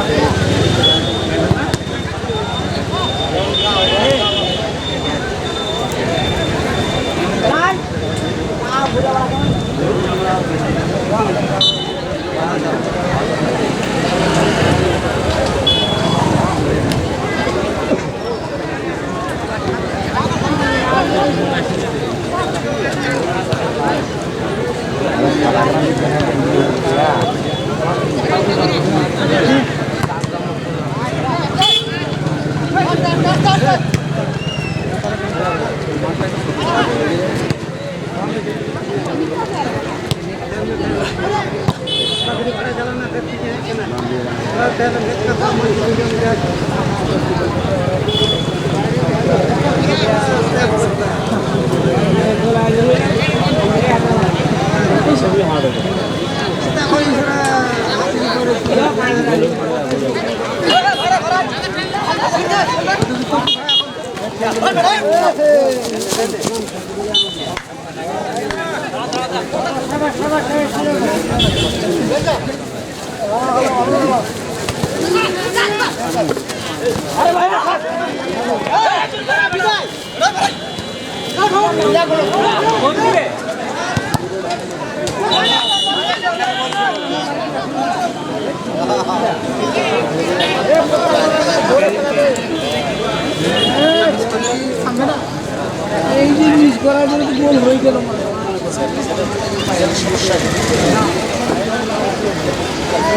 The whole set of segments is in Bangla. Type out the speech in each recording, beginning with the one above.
এই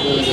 দুটো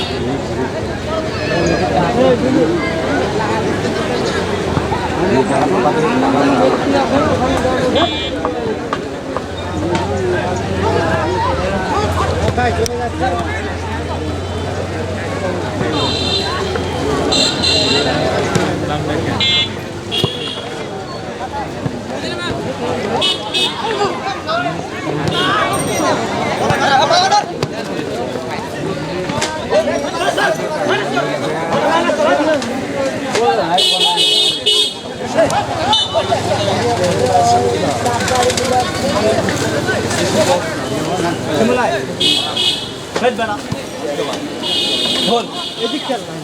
ফেলে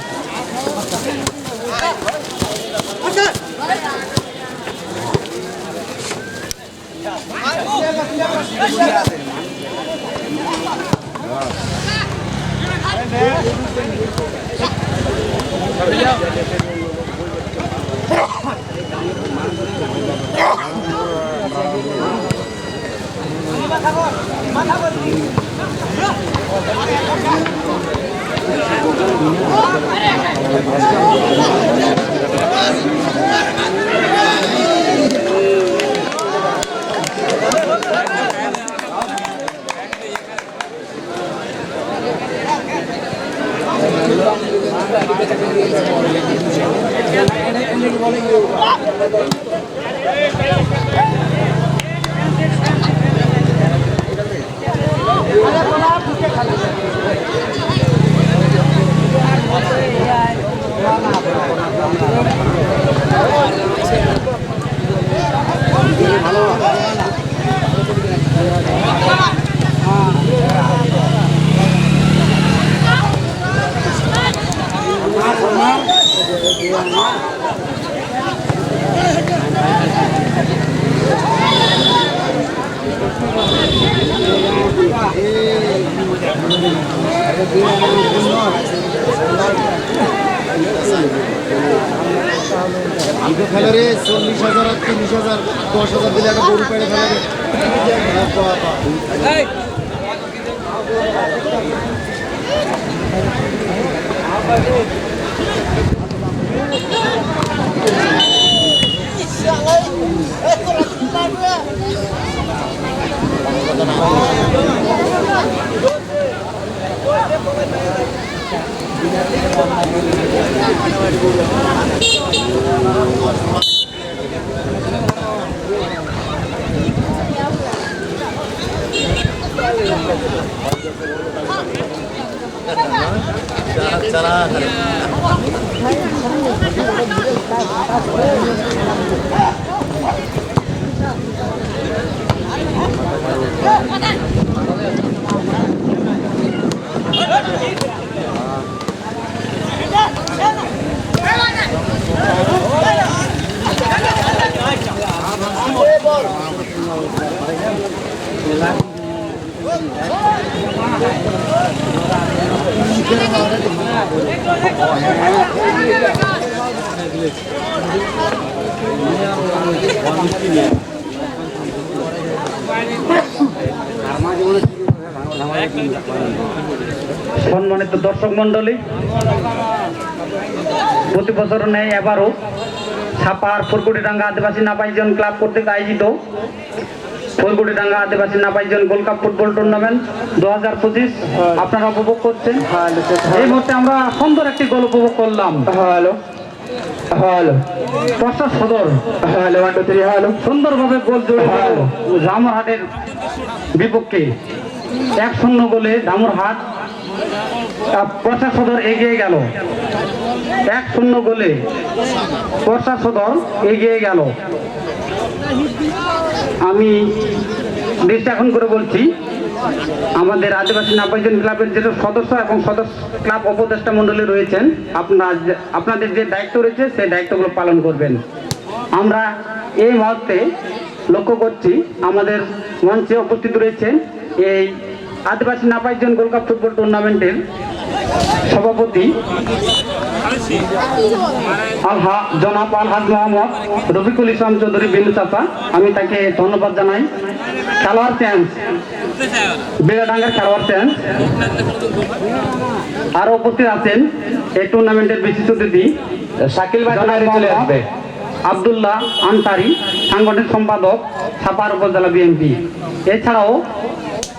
রে চল্লিশ হাজার আর তিরিশ হাজার দশ হাজার দিলে একটা গরু পেড়ে ফেলে রে Come on. দর্শক মন্ডলী প্রতি বছর নেই এবারও ছাপার ফুলকুটিডাঙ্গা আদিবাসী নাপাইজন ক্লাব কর্তৃক আয়োজিত Phulkutidanga Adivasi Napaijan gold cup football tournament দু হাজার পঁচিশ আপনারা উপভোগ করছেন? এই মুহূর্তে আমরা সুন্দর একটি গোল উপভোগ করলাম। হ্যালো। হ্যালো। পশ্চাৎ সদর। Hello one two three hello. সুন্দরভাবে গোল রামরহাটের বিপক্ষে। এক শূন্য গোলে রামরহাট পশ্চাৎ সদর এগিয়ে গেল। এক শূন্য গোলে পশ্চাৎ সদর এগিয়ে গেল। আমি দৃষ্টি এখন করে বলছি, আমাদের আদিবাসী নাপাইজন ক্লাবের যেটা সদস্য এবং সদস্য ক্লাব উপদেষ্টা মণ্ডলী রয়েছেন, আপনার আপনাদের যে দায়িত্ব রয়েছে, সেই দায়িত্বগুলো পালন করবেন। আমরা এই মুহূর্তে লক্ষ্য করছি, আমাদের মঞ্চে উপস্থিত রয়েছেন এই আদিবাসী নাপাইজন গোল্ড কাপ ফুটবল টুর্নামেন্টের সভাপতি আলহা জনাব আলহাজ মোহাম্মদ রফিকুল ইসলাম চৌধুরী বিন্দু চাচা। আমি তাকে ধন্যবাদ জানাই। খেলোয়াড় চ্যান্স বেড়াডাঙ্গার খেলোয়াড় চ্যান্স আরও উপস্থিত আছেন এই টুর্নামেন্টের বিশিষ্ট অতিথি। শাকিল ভাই চলে আসবে। আব্দুল্লাহ আনসারি সাংগঠনিক সম্পাদক ছাপার উপজেলা বিএনপি। এছাড়াও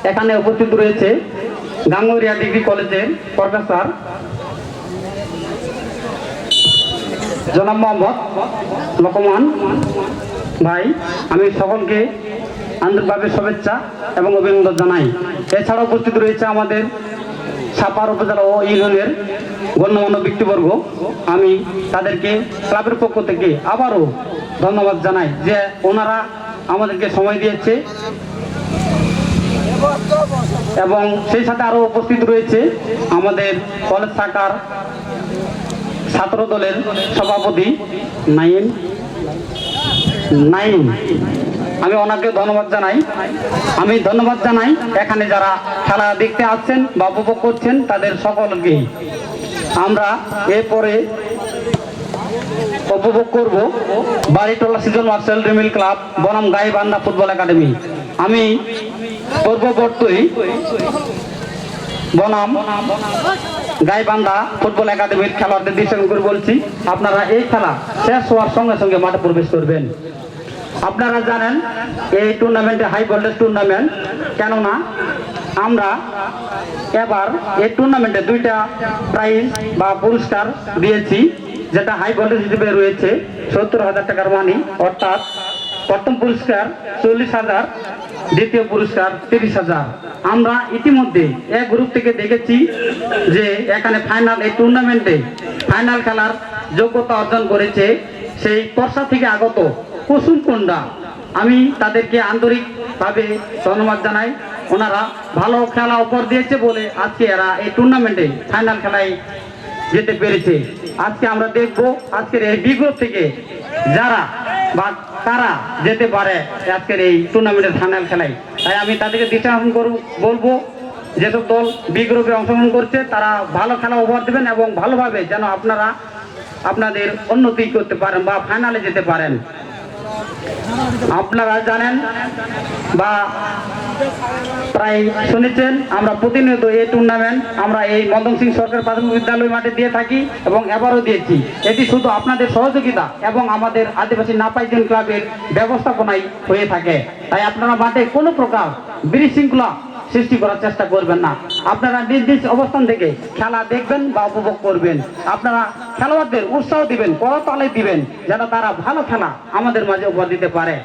এখানে উপস্থিত রয়েছে গাঙ্গুরিয়া ডিগ্রি কলেজের প্রফেসর জনাব মোহাম্মদ লোকমান ভাই, আমি সকলকে আন্তরিকভাবে শুভেচ্ছা এবং অভিনন্দন জানাই। এছাড়া উপস্থিত রয়েছে আমাদের ছাপার উপজেলা ও ইউনিয়নের গণ্যমান্য ব্যক্তিবর্গ। আমি তাদেরকে ক্লাবের পক্ষ থেকে আবারও ধন্যবাদ জানাই যে ওনারা আমাদেরকে সময় দিয়েছে। এবং সেই সাথে আরও উপস্থিত রয়েছে আমাদের কলেজ শাখার ছাত্র দলের সভাপতি নাইন নাইন আমি ওনাকে ধন্যবাদ জানাই। আমি ধন্যবাদ জানাই এখানে যারা খেলা দেখতে আসছেন বা উপভোগ করছেন তাদের সকলকেই আমরা এরপরে উপভোগ করব Baritola season marshal Rimil club বনাম গাইবান্ধা ফুটবল একাডেমি। আমি পূর্ববর্তী বনাম গাইবান্ধা ফুটবল একাডেমির খেলোয়াড়দের দৃষ্টি বলছি, আপনারা এই খেলা শেষ হওয়ার সঙ্গে সঙ্গে মাঠে প্রবেশ করবেন। আপনারা জানেন এই টুর্নামেন্টে হাই ভোল্টেজ টুর্নামেন্ট কেননা আমরা এবার এই টুর্নামেন্টে দুইটা প্রাইজ বা পুরস্কার দিয়েছি, যেটা হাই ভোল্টেজ হিসেবে রয়েছে সত্তর হাজার টাকার মানি অর্থাৎ প্রথম পুরস্কার চল্লিশ হাজার দ্বিতীয় পুরস্কার তিরিশ হাজার। আমরা ইতিমধ্যে এক গ্রুপ থেকে দেখেছি যে এখানে ফাইনাল এই টুর্নামেন্টে ফাইনাল খেলার যোগ্যতা অর্জন করেছে সেই পর্ষা থেকে আগত কুসুম কুন্ডা। আমি তাদেরকে আন্তরিকভাবে ধন্যবাদ জানাই। ওনারা ভালো খেলা উপর দিয়েছে বলে আজকে এরা এই টুর্নামেন্টে ফাইনাল খেলায় যেতে পেরেছে। আজকে আমরা দেখব আজকের এই বিগ্রহ থেকে যারা বা তারা যেতে পারে আজকের এই টুর্নামেন্টের ফাইনাল খেলায়। তাই আমি তাদেরকে দৃষ্টি আহ্বান করব বলব, যেসব দল বি গ্রুপে অংশগ্রহণ করছে, তারা ভালো খেলা উপহার দেবেন এবং ভালোভাবে যেন আপনারা আপনাদের উন্নতি করতে পারেন বা ফাইনালে যেতে পারেন। আপনারা জানেন বা প্রায় শুনেছেন, আমরা প্রতিনিয়ত এই টুর্নামেন্ট আমরা এই মদন সিং সরকার প্রাথমিক বিদ্যালয় মাঠে দিয়ে থাকি এবং এবারও দিয়েছি। এটি শুধু আপনাদের সহযোগিতা এবং আমাদের আদিবাসী নাপাইজন ক্লাবের ব্যবস্থাপনাই হয়ে থাকে। তাই আপনারা মাঠে কোনো প্রকার বিশৃঙ্খলা সৃষ্টি করার চেষ্টা করবেন না। আপনারা নিজ নিজ অবস্থান থেকে খেলা দেখবেন বা উপভোগ করবেন। আপনারা খেলোয়াড়দের উৎসাহ দিবেন করতালে দিবেন, যেন তারা ভালো খেলা আমাদের মাঝে উপহার দিতে পারে।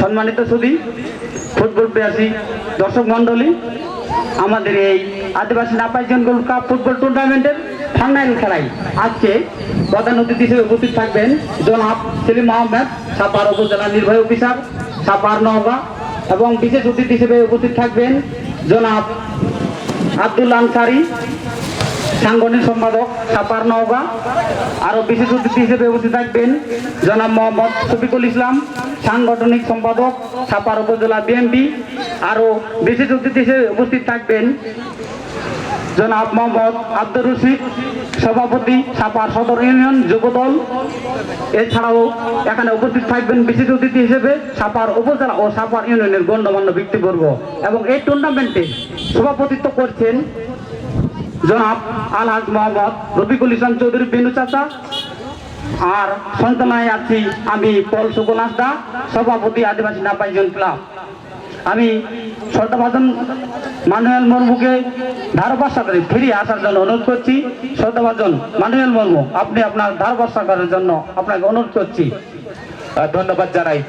সম্মানিত সুদী ফুটবল প্রিয়াসী দর্শক মণ্ডলী, আমাদের এই আদিবাসী নাপাইজন গোল্ড কাপ ফুটবল টুর্নামেন্টের ফাইনাল খেলায় আজকে প্রধান অতিথি হিসেবে উপস্থিত থাকবেন জনাব সেলিম আহমেদ, সাপার উপজেলা নির্বাহী অফিসার, সাপার নওগাঁ এবং বিশেষ অতিথি হিসেবে উপস্থিত থাকবেন জনাব আব্দুল আনসারি, সাংগঠনিক সম্পাদক সাপার নওগা, আরও বিশেষ অতিথি হিসেবে উপস্থিত থাকবেন জনাব মোহাম্মদ শফিকুল ইসলাম, সাংগঠনিক সম্পাদক সাপার উপজেলা বিএমপি আরও বিশেষ অতিথি হিসেবে উপস্থিত থাকবেন জনাব মোহাম্মদ আব্দুর রশিদ, সভাপতি সাপার সদর ইউনিয়ন যুবদল। এছাড়াও এখানে উপস্থিত থাকবেন বিশেষ অতিথি হিসেবে সাপার উপজেলা ও সাপার ইউনিয়নের গণ্যমান্য ব্যক্তিবর্গ এবং এই টুর্নামেন্টে সভাপতিত্ব করছেন জনাব আলহাজ মোহাম্মদ রফিকুল ইসলাম চৌধুরী বেনু চাচা আর সন্তানায় আছি আমি পল সুকল সভাপতি আদিবাসী নাপাইজন ক্লাব। আমি শ্রদ্ধাভাজন মানুয়েল মুর্মুকে ধারবাসা করে ফিরিয়ে আসার জন্য অনুরোধ করছি। শ্রদ্ধাভাজন মানুয়েল মুর্মু, আপনি আপনার ধারবাসা করার জন্য আপনাকে অনুরোধ করছি। ধন্যবাদ জানাই।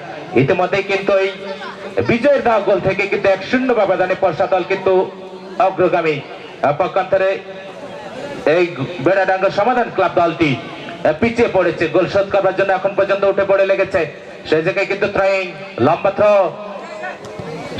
ইতিমধ্যে কিন্তু এই বিজয়ের দা গোল থেকে কিন্তু এক শূন্য ব্যবধানে পর্ষা দল কিন্তু অগ্রগামী। পক্ষান্তরে এই বেড়াডাঙ্গা সমাধান ক্লাব দলটি পিছিয়ে পড়েছে। গোল শোধ করবার জন্য এখন পর্যন্ত উঠে পড়ে লেগেছে। সেই জায়গায় কিন্তু থ্রোয়িং লম্বা থ্রো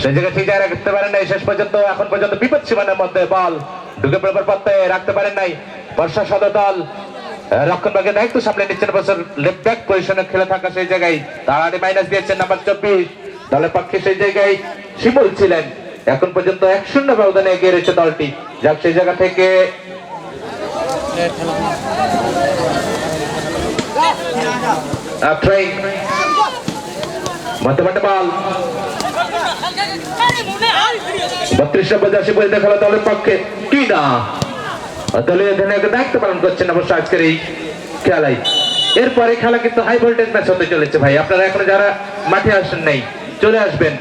সেই জায়গায় ঠিক জায়গায় রাখতে পারেন নাই শেষ পর্যন্ত এখন পর্যন্ত বিপদ সীমানার মধ্যে বল ঢুকে পড়বার পথে রাখতে পারেন নাই। বর্ষা সদর দল আহ, রক্ষণভাগের দায়িত্ব সামনে নিচ্ছেন বছর লেফট ব্যাক পজিশনে খেলে থাকা সেই জায়গায়। তাড়াতাড়ি মাইনাস দিয়েছেন নাম্বার চব্বিশ। দলের পক্ষে সেই জায়গায় শিমুল ছিলেন। এখন পর্যন্ত এক শূন্য ব্যবধানে এগিয়ে রয়েছে দলটি। যাক সেই জায়গা থেকে মধ্যে মধ্যে বল। বত্রিশ নম্বর জার্সি দেখাল দলের পক্ষে কি না? দলীয় অধিনায়কের দায়িত্ব পালন করছেন অবশ্য আজকের এই খেলায়। এরপরে খেলা কিন্তু হাই ভোল্টেজ ম্যাচ হতে চলেছে ভাই। আপনারা এখনও যারা মাঠে আসেন নাই, চলে আসবেন।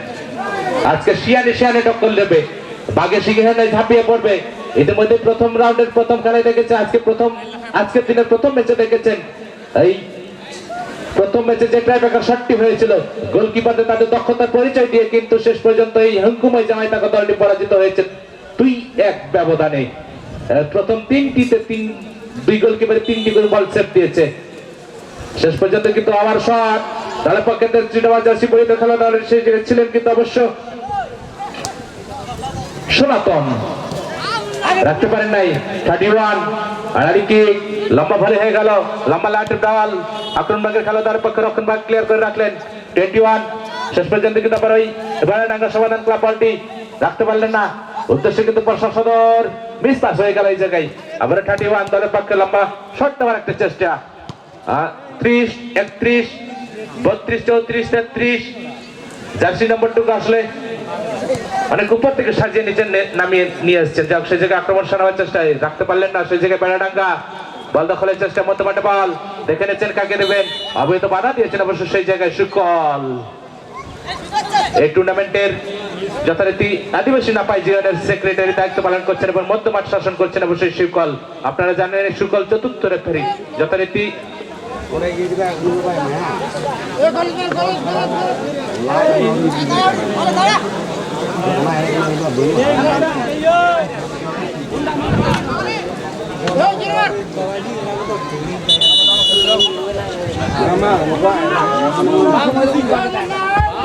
আজকে শিয়ানে শিয়ানে টক্কর নেবে বাঘে সিংহানে ঝাঁপিয়ে পড়বে। ইতিমধ্যে প্রথম রাউন্ডের প্রথম খেলায় দেখেছে, আজকে প্রথম আজকের দিনের প্রথম ম্যাচে দেখেছেন। এই প্রথম ম্যাচে যে ট্রাইব্রেকার শটটি হয়েছিল গোলকিপারদের তাদের দক্ষতার পরিচয় দিয়ে কিন্তু শেষ পর্যন্ত এই হুঙ্কুময় জামাই থাকা দলটি পরাজিত হয়েছে। দুই এক ব্যবধানে। প্রথম তিনটিতে তিন, দুই গোলকিপারে তিনটি করে বল সেভ দিয়েছে। শেষ পর্যন্ত কিন্তু আমার শট দলের পক্ষে চিটাবা জার্সি পরিত খেলা দলের সেই ছিলেন কিন্তু অবশ্য সনাতন। রাখতে পারেন নাই থার্টি ওয়ান আড়াড়ি কিক লম্বা ভারী হয়ে গেল লম্বা লাটের দেওয়াল আক্রমণভাগের খেলোয়াড়ের পক্ষে রক্ষণভাগ ক্লিয়ার করে রাখলেন টোয়েন্টি ওয়ান শেষ পর্যন্ত কিন্তু আবার ওই ডাঙ্গা সমাধান ক্লাব বলটি রাখতে পারলেন না উদ্দেশ্যে কিন্তু বর্ষা সদর মিস পাস হয়ে গেল এই জায়গায় আবার থার্টি ওয়ান দলের পক্ষে লম্বা শট দেওয়ার একটা চেষ্টা ত্রিশ একত্রিশ বত্রিশ চৌত্রিশ তেত্রিশ জার্সি নম্বরটুকু আসলে অনেক উপর থেকে সাজিয়ে নিচে নামিয়ে নিয়ে এসছেন যাক সেই জায়গায় আক্রমণ সারাবার চেষ্টায় রাখতে পারলেন না সেই জায়গায় বেড়াডাঙ্গা। বল দখলের চেষ্টা মধ্যে মাঠে বল। দেখে নিচ্ছেন কাকে দেবেন। অবৈধ বাধা দিয়েছেন অবশ্য সেই জায়গায় সুকল এই টুর্নামেন্টের যথারীতি আদিবাসী নাপাই জিওনের সেক্রেটারি দায়িত্ব পালন করছেন এবং মধ্যমাঠ শাসন করছেন অবশ্যই সুকল আপনারা জানেন সুকল চতুর্থ রেফারি যথারীতি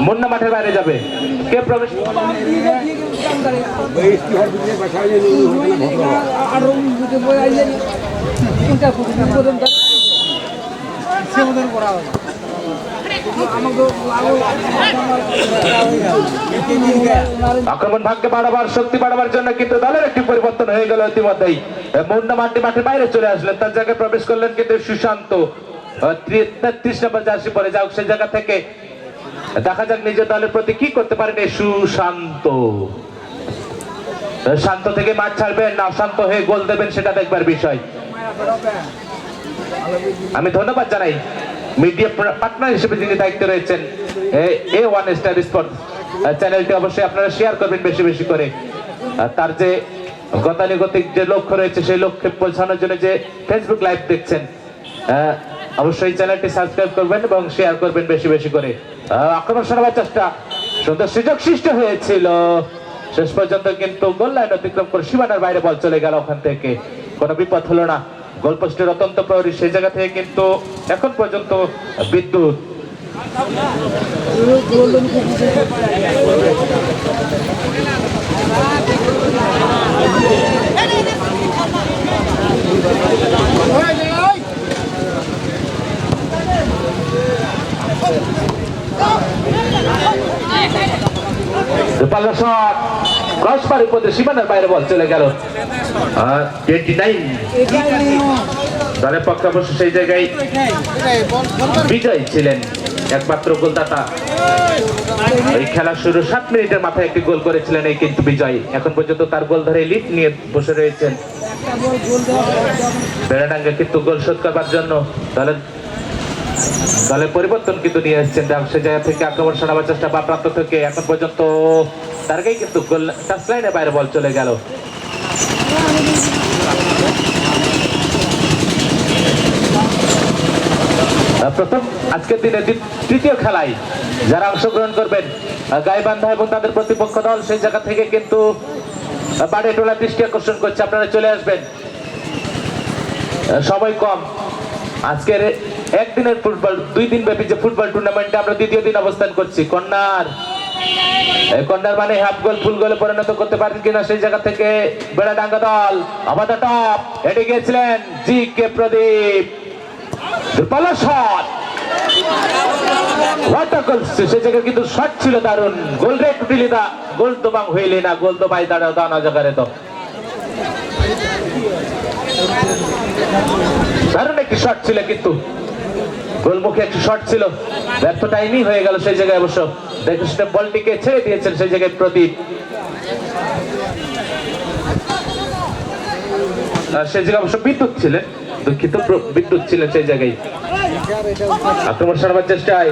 মুন্না মাঠের বাইরে যাবে। কে প্রবেশ আরও বুঝে বই আইলে কোনটা প্রথম সে মতন করা হবে আক্রমণ ভাগ্যে বাড়াবার, শক্তি বাড়াবার জন্য কিন্তু দলের একটি পরিবর্তন হয়ে গেল ইতিমধ্যেই। মুন্না মাঠে মাঠের বাইরে চলে আসলেন, তার জায়গায় প্রবেশ করলেন কিন্তু সুশান্ত। তেত্রিশ নম্বর জার্সি পরে। যাও সেই জায়গা থেকে দেখা যাক নিজের দলের প্রতি কি করতে পারেন এই সুশান্ত। শান্ত থেকে মাঠ ছাড়বেন না অশান্ত হয়ে গোল দেবেন, সেটা দেখবার বিষয়। আমি ধন্যবাদ জানাই। মিডিয়া পার্টনার হিসেবে যিনি দায়িত্বে রয়েছেন, এ ওয়ান স্টার স্পোর্টস চ্যানেলটি অবশ্যই আপনারা শেয়ার করবেন বেশি বেশি করে। তার যে গতানুগতিক যে লক্ষ্য রয়েছে, সেই লক্ষ্যে পৌঁছানোর জন্য যে ফেসবুক লাইভ দেখছেন অবশ্যই চ্যানেলটি সাবস্ক্রাইব করবেন এবং শেয়ার করবেন বেশি বেশি করে। আক্রমণ সরাবার চেষ্টা। সুন্দর সুযোগ সৃষ্টি হয়েছিল। শেষ পর্যন্ত কিন্তু গোল লাইন অতিক্রম করে সীমানার বাইরে বল চলে গেল ওখান থেকে। কোনো বিপদ হলো না। গোল পোস্টের অত্যন্ত প্রহরী। সেই জায়গা থেকে কিন্তু এখন পর্যন্ত বিদ্যুৎ। পাল্লা শট। ক্রস পার সীমানার বাইরে বল চলে গেল। টোয়েন্টি দলের পক্ষে সেই জায়গায় বিজয় ছিলেন একমাত্র গোলদাতা। এই খেলা শুরু সাত মিনিটের মাথায় একটি গোল করেছিলেন এই কিন্তু বিজয়। এখন পর্যন্ত তার গোল ধরে লিড নিয়ে বসে রয়েছেন। বেড়াডাঙ্গা কিন্তু গোল শোধ করবার জন্য। দলের দলের পরিবর্তন কিন্তু নিয়ে এসেছেন সে জায়গা থেকে আক্রমণ শোনাবার চেষ্টা বা প্রান্ত থেকে। এখন পর্যন্ত তারকেই কিন্তু গোল টাচ লাইনের বাইরে বল চলে গেল। প্রথম, আজকের দিনে তৃতীয় খেলায় যারা অংশগ্রহণ করবেন গাইবান্ধা এবং তাদের প্রতিপক্ষ দল, সেই জায়গা থেকে কিন্তু বাড়ি টোলা দৃষ্টি আকর্ষণ করছে। আপনারা চলে আসবেন। সময় কম। আজকের একদিনের ফুটবল, দুই দিন ব্যাপী যে ফুটবল টুর্নামেন্টে আমরা দ্বিতীয় দিন অবস্থান করছি। কন্যার মানে হাফ গোল, ফুল গোলে পরিণত করতে পারেন কিনা সেই জায়গা থেকে বেড়াডাঙ্গা দল। আমাদের টপ হেঁটে গিয়েছিলেন জি কে প্রদীপ জায়গায় কিন্তু শট ছিল গোল গোল হইলি না দাঁড়াও দারুণ কিন্তু। গোলমুখে একটি শট ছিল। ব্যর্থ টাইমই হয়ে গেল সেই জায়গায় অবশ্য। দেখে শুনে বলটিকে ছেড়ে দিয়েছেন সেই জায়গায় প্রদীপ। সেই জায়গায় অবশ্য বিদ্যুৎ ছিলেন। দুঃখিত বিদ্যুৎ ছিলেন সেই জায়গায়। আক্রমণ সারবার চেষ্টায়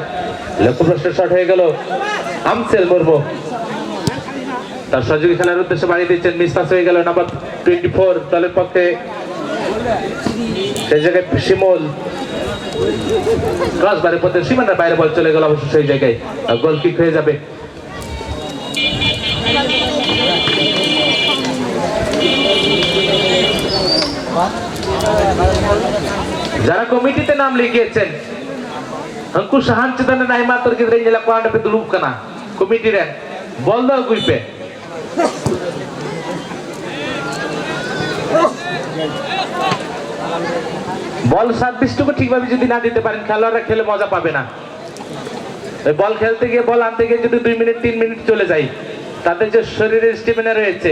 লক্ষ্য শট হয়ে গেল। আমসেল মুর্মু তার সহযোগী খেলার উদ্দেশ্যে বাড়িয়ে দিচ্ছেন মিস পাস হয়ে গেল নাম্বার টোয়েন্টি ফোর দলের পক্ষে। সেই জায়গায় শিমল। ক্রস বারে পথে সীমানার বাইরে বল চলে গেল অবশ্য সেই জায়গায়। গোল কিক হয়ে যাবে। যারা কমিটিতে নাম লিখিয়েছেন হঙ্কু সাহান, চেতনে নাই মাতর গিদ্রে রেঞ্জ জেলা কোয়ান্ড পে দুলুপ কানা কমিটি রে বল দাও গুই পে Thank you. বল সার্ভিসটুকু ঠিকভাবে যদি না দিতে পারেন, খেলোয়াড়রা খেলে মজা পাবে না। বল খেলতে গিয়ে, বল আনতে গিয়ে যদি দুই মিনিট, তিন মিনিট চলে যায়, তাদের যে শরীরের স্টেমিনা রয়েছে,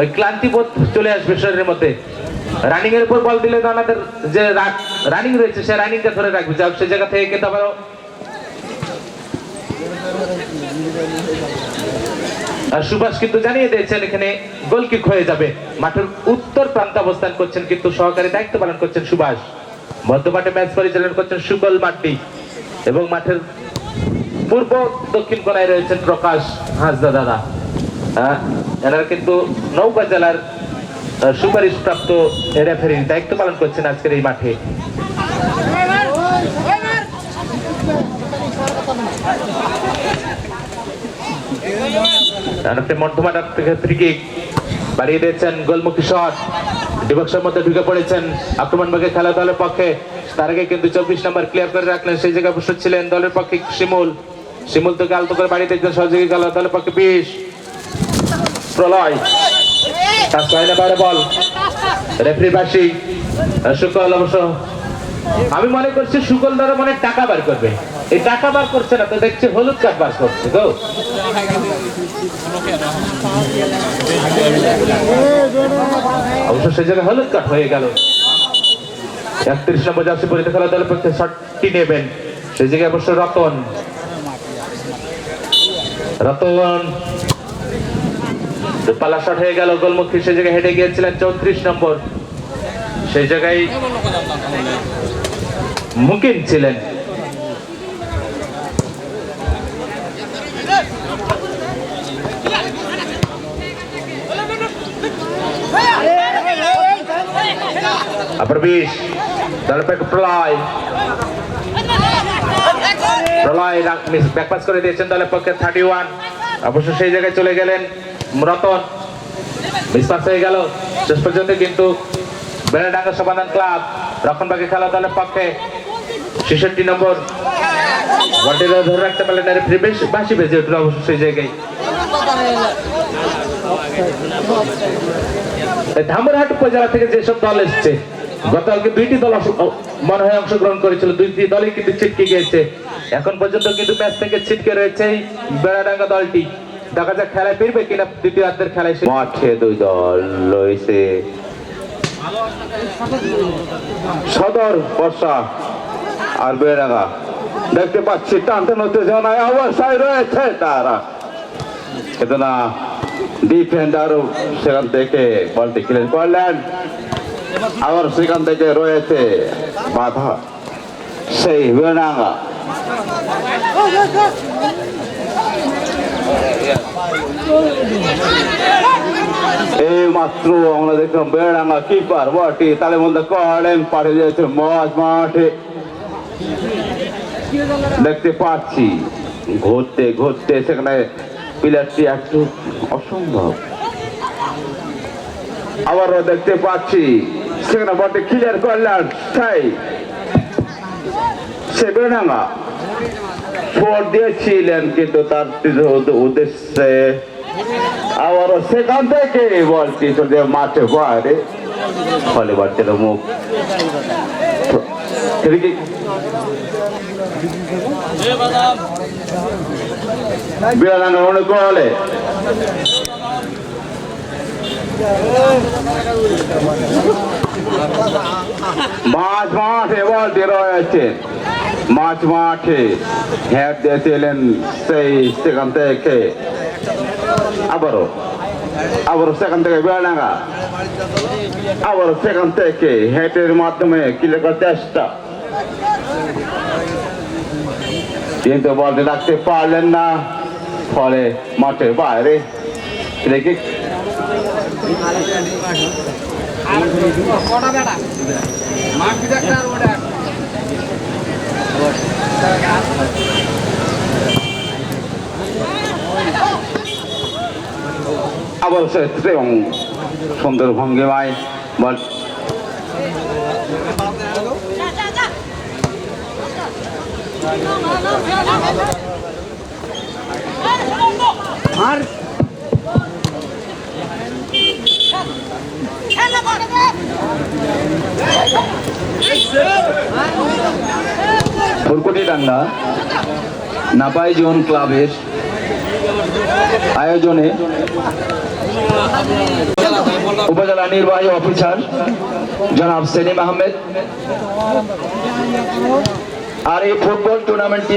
ওই ক্লান্তি বোধ চলে আসবে শরীরের মধ্যে। রানিং এর উপর বল দিলে তো আমাদের যে রানিং রয়েছে, সে রানিংটা ধরে রাখবে। সে জায়গা থেকে আবারও আর সুভাষ কিন্তু জানিয়ে দিয়েছেন এখানে গোল কিক হয়ে যাবে। মাঠের উত্তর প্রান্তে অবস্থান করছেন কিন্তু সহকারী দায়িত্ব পালন করছেন সুভাষ। মধ্যমাঠে ম্যাচ পরিচালনা করছেন সুকল মাটি এবং মাঠের পূর্ব দক্ষিণ কোনায় রয়েছেন প্রকাশ হাসদা দাদা। এনারা কিন্তু নৌকা জেলার আহ, সুপারিশপ্রাপ্ত রেফারির দায়িত্ব পালন করছেন আজকের এই মাঠে। থেকে বাড়িয়ে দিয়েছেন গোলমুখী শট। ডিবক্সের মধ্যে ঢুকে পড়েছেন আক্রমণ ভাগে খেলা দলের পক্ষে। তার আগে কিন্তু চব্বিশ নম্বর ক্লিয়ার করে রাখলেন, সেই জায়গায় বসে ছিলেন দলের পক্ষে শিমুল। শিমুল থেকে আলতো করে বাড়িয়ে দিয়েছেন, সহযোগী খেলা দলের পক্ষে বিশ। প্রলয়, তার ছয় বাইরে বল। রেফারি বাসি, শুকল অবশ্য। আমি মনে করছি সুকল দ্বারা মনে টাকা বার করবে। এই টাকা বার করছে না, তো দেখছি হলুদ কার্ড বার করছে, গো। অবশ্য সেই জায়গায় হলুদ কার্ড হয়ে গেল। একত্রিশ নম্বর জার্সি পরিতে খেলা দলের পক্ষে শটটি নেবেন। সেই জায়গায় অবশ্য রতন। রতন। পালা শট হয়ে গেল, গোলমুখী। সেই জায়গায় হেঁটে গিয়েছিলেন চৌত্রিশ নম্বর। সেই জায়গায় মুকিম ছিলেন। আবার বিশ দলপেক প্রলয় প্রলয় ব্যাকপাস করে দিয়েছেন দলের পক্ষে থার্টি ওয়ান অবশ্য সেই জায়গায় চলে গেলেন রতন মিসপাস হয়ে গেল। শেষ পর্যন্ত কিন্তু বেড়াডাঙ্গা সমাধান ক্লাব রক্ষণবাগী খেলা দলের পক্ষে ছেষট্টি নম্বর। বলটিটা ধরে রাখতে পারলেন না। রেফারি বেশ বাসি বেজে উঠল অবশ্য সেই জায়গায়। ধামরহাট উপজেলা থেকে যেসব দল এসছে, গতকালকে দুইটি দল মনে হয় অংশগ্রহণ করেছিল। দুইটি দলই কিন্তু ছিটকে গিয়েছে। এখন পর্যন্ত কিন্তু ম্যাচ থেকে ছিটকে রয়েছে এই বেড়াডাঙ্গা দলটি। দেখা যাক খেলায় ফিরবে কিনা খেলায় মাঠে দুই দল রয়েছে। সদর, বর্ষা আর বেড়াগা দেখতে পাচ্ছি, টানতে নতে জানায় অবস্থায় রয়েছে তারা। কিন্তু না ডিফেন্ডারও সেখান থেকে বলটি ক্লিয়ার করলেন। আবার সেখান থেকে রয়েছে বাধা, সেই বেড়াঙ্গা এই মাত্র আমরা দেখলাম বেড়াঙ্গা কিপার বটি তালে মধ্যে করেন পাঠিয়ে দিয়েছে মাঠ মাঠে। দেখতে পাচ্ছি, ঘুরতে ঘুরতে সেখানে প্লেয়ারটি একটু অসম্ভব। আবারও দেখতে পাচ্ছি সেখানে বটে ক্লিয়ার করলেন সেই সে বেড়াঙ্গা। ফোর দিয়েছিলেন, কিন্তু তার উদ্দেশ্যে আবারও সেখান থেকে চলে মাঠে বাইরে ফলে বাচ্চার মুখ। ক্রিকেট মনে করলে মাছ মাঠে বলটি রয়েছে মাছ মাঠে হ্যাট দিয়েছিলেন সেই সেখান থেকে। আবারও আবারও সেখান থেকে বেড়াঙ্গা আবারও সেখান থেকে হেঁটের মাধ্যমে কিলে করার চেষ্টা। কিন্তু বলতে রাখতে পারলেন না। ফলে মাঠের বাইরে রেখে কটা বেটা মাঠ একটা আর ওটা আবার সে এবং সুন্দর ভঙ্গিমায় বল আর ফুরকুটি ডাঙ্গা নাপাই জোন ক্লাবের আয়োজনে উপজেলা নির্বাহী অফিসার জনাব সেলিম আহমেদ আর এই ফুটবল টুর্নামেন্টটি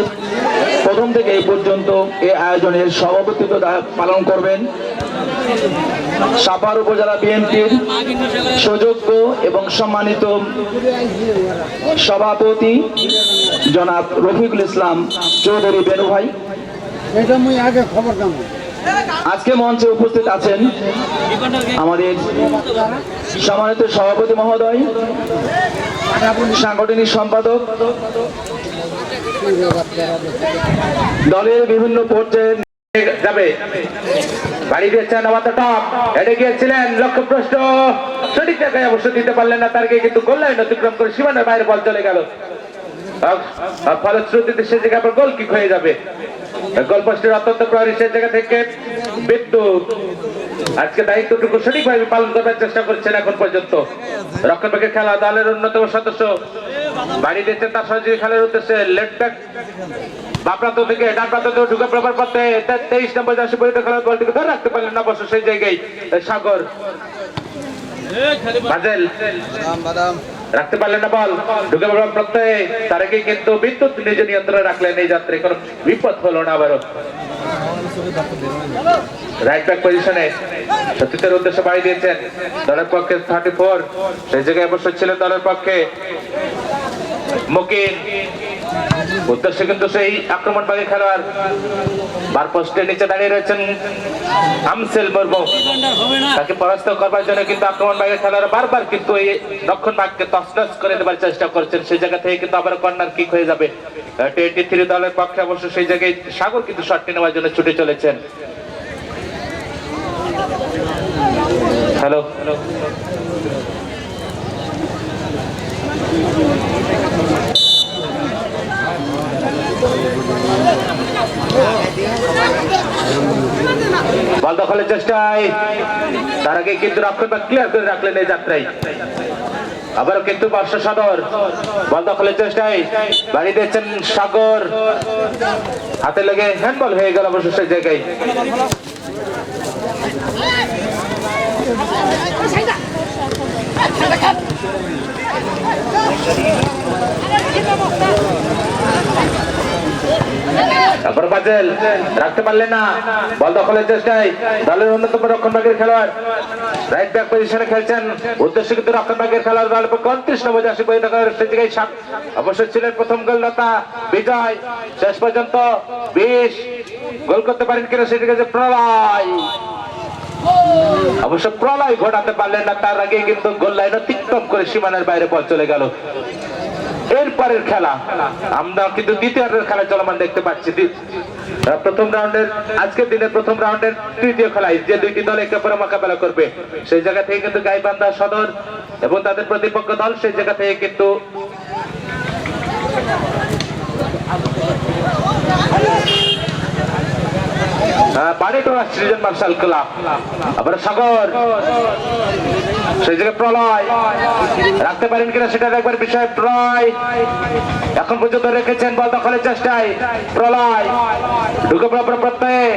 প্রথম থেকে এই পর্যন্ত এই আয়োজনের সভাপতিত্ব পালন করবেন সাপার উপজেলা বিএনপির সুযোগ্য এবং সম্মানিত সভাপতি জনাব রফিকুল ইসলাম চৌধুরী বেনু ভাই। আজকে মঞ্চে উপস্থিত আছেন আমাদের সম্মানিত সভাপতি মহোদয় সাংগঠনিক সম্পাদক দলের বিভিন্ন পর্যায়ের যাবে। বাড়ি দিয়েছেন আমাদের টপ। গিয়েছিলেন লক্ষ্য প্রশ্ন। সঠিক জায়গায় অবশ্য দিতে পারলেন না তার কিন্তু গোল লাইন অতিক্রম করে সীমানার বাইরে বল চলে গেল। ফলশ্রুতিতে সে জায়গায় আবার গোল হয়ে যাবে। গোল অত্যন্ত প্রহরী সে জায়গা থেকে বিদ্যুৎ। আজকে দায়িত্বটুকু সঠিকভাবে পালন করার চেষ্টা করছেন এখন পর্যন্ত। রক্ষণপক্ষে খেলা দলের অন্যতম সদস্য। বাড়ি দিয়েছেন তার সহযোগী খেলার উদ্দেশ্যে লেট ব্যাক। বাম থেকে ডান প্রান্ত থেকে ঢুকে প্রবার পথে তেইশ নম্বর জার্সি পরিহিত খেলার বলটিকে ধরে রাখতে পারলেন না অবশ্য সেই জায়গায় সাগর। বাজেল। রাখতে পারলেন না বল। ঢুকে পড়ার প্রত্যয়ে তার আগে কিন্তু বিদ্যুৎ নিজ নিয়ন্ত্রণে রাখলেন। এই যাত্রী কোনো বিপদ হলো না আবারও। রাইট ব্যাক পজিশনে সতীর্থের উদ্দেশ্যে বাড়ি দিয়েছেন। দলের পক্ষে থার্টি ফোর সেই জায়গায় অবশ্য ছিলেন দলের পক্ষে। মুকিন। উদ্দেশ্যে কিন্তু সেই আক্রমণবাগী খেলোয়াড়। বার পোস্টের নিচে দাঁড়িয়ে রয়েছেন আমসেল মুর্মু তাকে পরাস্ত করবার জন্য কিন্তু আক্রমণবাগী খেলোয়াড় বারবার কিন্তু এই রক্ষণ ভাগকে তসনস করে দেবার চেষ্টা করছেন। সেই জায়গা থেকে কিন্তু আবার কর্নার কিক হয়ে যাবে। টোয়েন্টি থ্রি দলের পক্ষে অবশ্য সেই জায়গায় সাগর কিন্তু শটটি নেওয়ার জন্য ছুটে চলেছেন। Hello hello. বল দখলের চেষ্টায়। তার আগে কিন্তু রক্ষণভাগ ক্লিয়ার করে রাখলেন এই যাত্রায়। আবারও কিন্তু বর্ষ সদর। বল দখলের চেষ্টায়। বাড়ি দিয়েছেন সাগর। হাতে লেগে হ্যান্ডবল হয়ে গেল অবশ্য সেই জায়গায়। তারপর বাজেল রাখতে পারলেন না। বল দখলের চেষ্টায়। দলের অন্যতম রক্ষণভাগের খেলোয়াড়। রাইট ব্যাক পজিশনে খেলছেন। উদ্দেশ্য কিন্তু রক্ষণভাগের খেলোয়াড় অবশ্যই ছিলেন প্রথম গোলদাতা বিজয়। শেষ পর্যন্ত বিশ। গোল করতে পারেন কিনা সেদিকে যে প্রলয়। অবশ্য প্রলয় ঘটাতে পারলেন না। তার আগে কিন্তু গোল লাইন অতিক্রম করে সীমানার বাইরে বল চলে গেল। এরপরের খেলা। আমরা কিন্তু দ্বিতীয় খেলা চলমান দেখতে পাচ্ছি। প্রথম রাউন্ডের, আজকের দিনে প্রথম রাউন্ডের তৃতীয় খেলায় যে দুইটি দল একে অপরের মোকাবেলা করবে, সেই জায়গা থেকে কিন্তু গাইবান্ধা সদর এবং তাদের প্রতিপক্ষ দল সেই জায়গা থেকে কিন্তু আহ, বাড়িটোলা সৃজন মার্শাল ক্লাব আবার সাগর। সেই জায়গায় প্রলয়। রাখতে পারেন কিনা সেটা একবার বিষয় প্রলয়। এখন পর্যন্ত রেখেছেন বল দখলের চেষ্টায়। প্রলয়। ঢুকে পড়ার প্রত্যয়ে।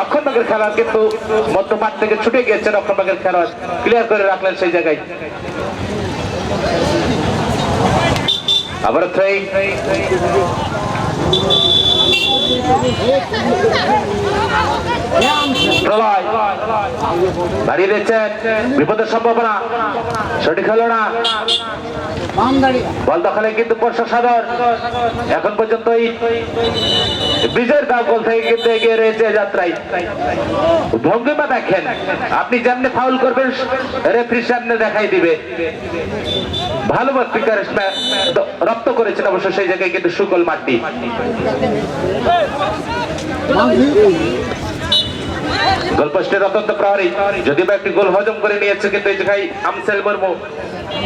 রক্ষণভাগের খেলোয়াড় কিন্তু মধ্যমাঠ থেকে ছুটে গিয়েছে রক্ষণভাগের খেলোয়াড়। ক্লিয়ার করে রাখলেন সেই জায়গায়। আবার থ্রোয়িং বাড়িয়ে দিচ্ছেন বিপদের সম্ভাবনা। সঠিক হলো না। বল দখলে কিন্তু পরশা সাদর এখন পর্যন্ত বিজয়ের দাম গোল থেকে কিন্তু এগিয়ে রয়েছে যাত্রায়। ভঙ্গিমা দেখেন। আপনি যেমনি ফাউল করবেন রেফ্রি সামনে দেখাই দিবে। ভালো রপ্ত করেছেন অবশ্য সেই জায়গায় কিন্তু সুকল মাটি গোলপোস্টের অত্যন্ত প্রহরী। যদি বা একটি গোল হজম করে নিয়েছে, কিন্তু এই আমসেল মুর্মু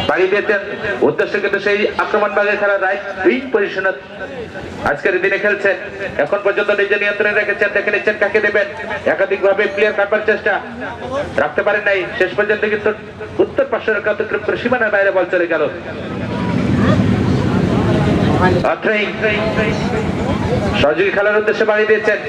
বাড়ি দিয়েছেন। উদ্দেশ্য কিন্তু সেই আক্রমণ বাগে খেলা রাইট উইং পজিশনে আজকের দিনে খেলছেন এখন পর্যন্ত নিজে নিয়ন্ত্রণে রেখেছেন, দেখে নিচ্ছেন কাকে দেবেন। একাধিক ভাবে প্লেয়ার কাটবার চেষ্টা রাখতে পারেন নাই। শেষ পর্যন্ত কিন্তু উত্তর পাশের অতিক্রম করে সীমানার বাইরে বল চলে গেল। অথ্রেই সহযোগী খেলার উদ্দেশ্যে বাড়ি দিয়েছেন।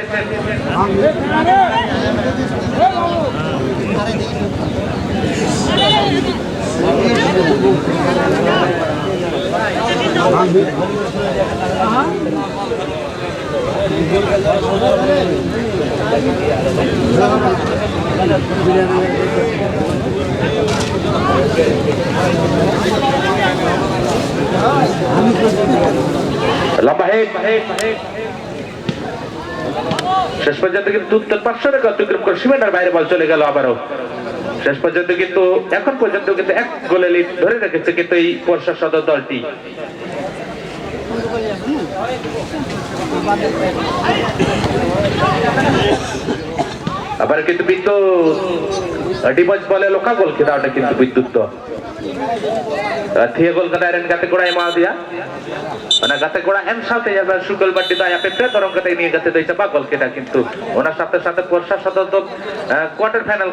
শেষ পর্যন্ত কিন্তু পাঁচশো টাকা অতিক্রম করে সীমানার বাইরে বল চলে গেল আবারও। শেষ পর্যন্ত কিন্তু, এখন পর্যন্ত কিন্তু এক গোলে লিড ধরে রেখেছে কিন্তু এই বর্ষা সদর দলটি। আবার কিন্তু বিদ্যুৎ। বলে লোকা গোল খেলা ওটা কিন্তু বিদ্যুৎ Thia gol ka rin kate kuray mga dia. Ana kate kuray em সাথে এবার সুগল বাটি দায় আপনি প্রে তরঙ্গ কাতে নিয়ে গেছে দইছে পাগল, কেটা কিন্তু ওনার সাথে সাথে বর্ষার সাথে তো কোয়ার্টার ফাইনাল